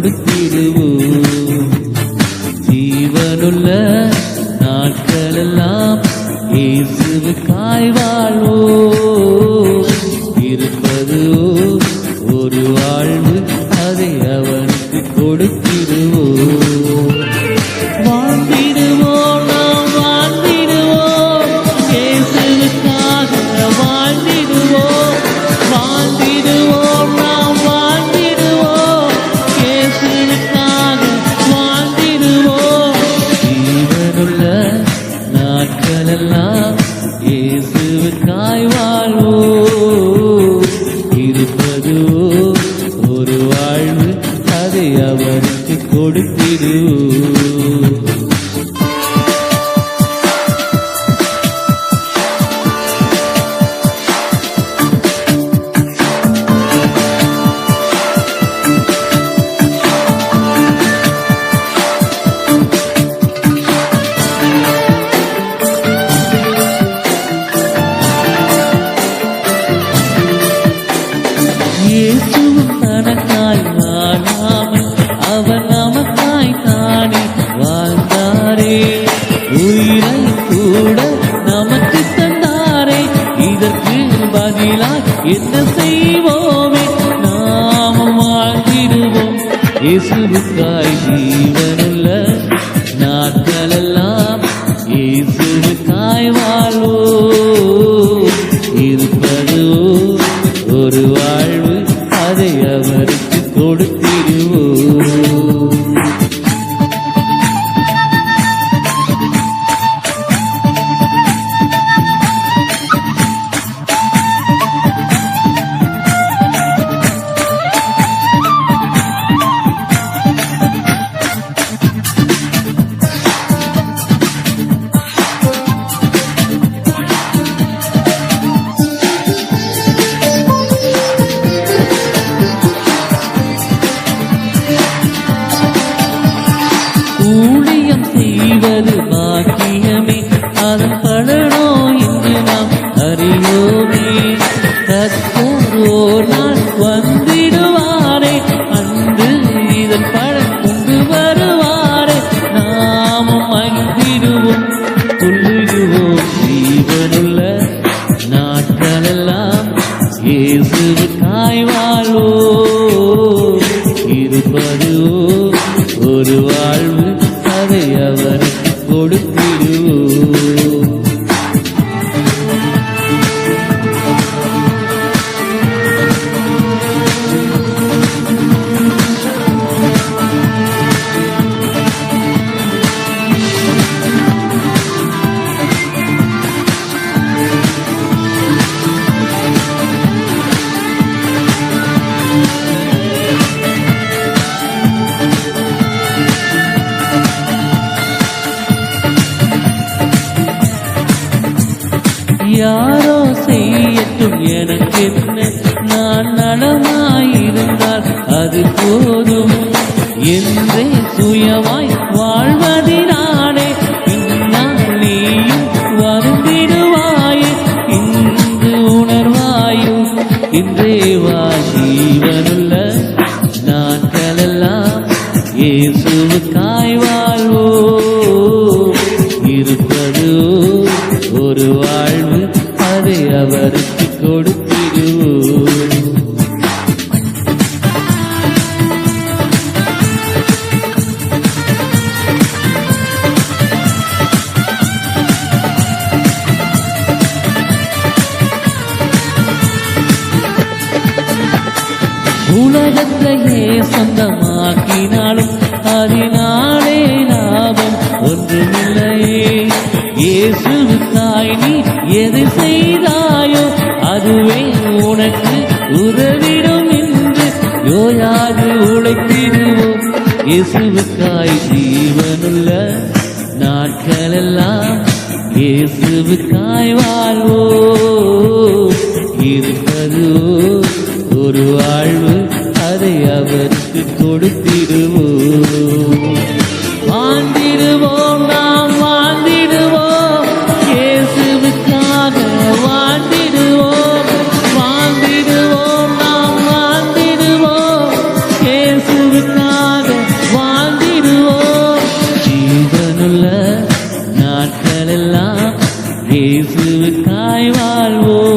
அவருக்கு ஜீவனுள்ள நாட்களெல்லாம் இயேசுவுக்காய் வாழ்வோம். இருப்பதோ ஒரு வாழ்வு அதை அவருக்கு கொடுத்திடுவோம் அவருக்கு கொடுத்திடுவோம் ஊழியம் செய்வது பாக்கியமே. அதன் பலனோ இன்று நாம் அறியோமே கத்தோர் நான் வந்திடுவாரே. அன்று இதன் பலன் கொண்டு வருவாரே. நாமும் மகிழ்ந்திடுவோம். துள்ளிடுவோம் ஜீவனுள்ள நாட்களெல்லாம். இயேசுவுக்காய் வாழ்வோம். இருப்பது யாரோ செய்யட்டும் எனக்கு என்ன? நான் நலமாயிருந்தால் அது போதும். என்றே சுயமாய் உலகத்தையே சொந்தமாக்கினாலும் அதனாலே லாபம் ஒன்றுமில்லையே. இயேசுவுக்காய் நீ எது செய்தாயோ அதுவே உனக்கு உதவிடும் என்று யோயாது உழைத்திடுவோம். இயேசுவுக்காய் ஜீவனுள்ள நாட்களெல்லாம் இயேசுவுக்காய் வாழ்வோ இருப்பதோ ஒரு வாழ்வு அதை அவருக்கு கொடுத்திடுவோம். வாழ்ந்திடுவோம் நாம் வாழ்ந்திடுவோம். இயேசுவுக்காக வாழ்ந்திடுவோம். வாழ்ந்திடுவோம் நாம் வாழ்ந்திடுவோம். இயேசுவுக்காக வாழ்ந்திடுவோம். ஜீவனுள்ள நாட்களெல்லாம் இயேசுவுக்காய் வாழ்வோம்.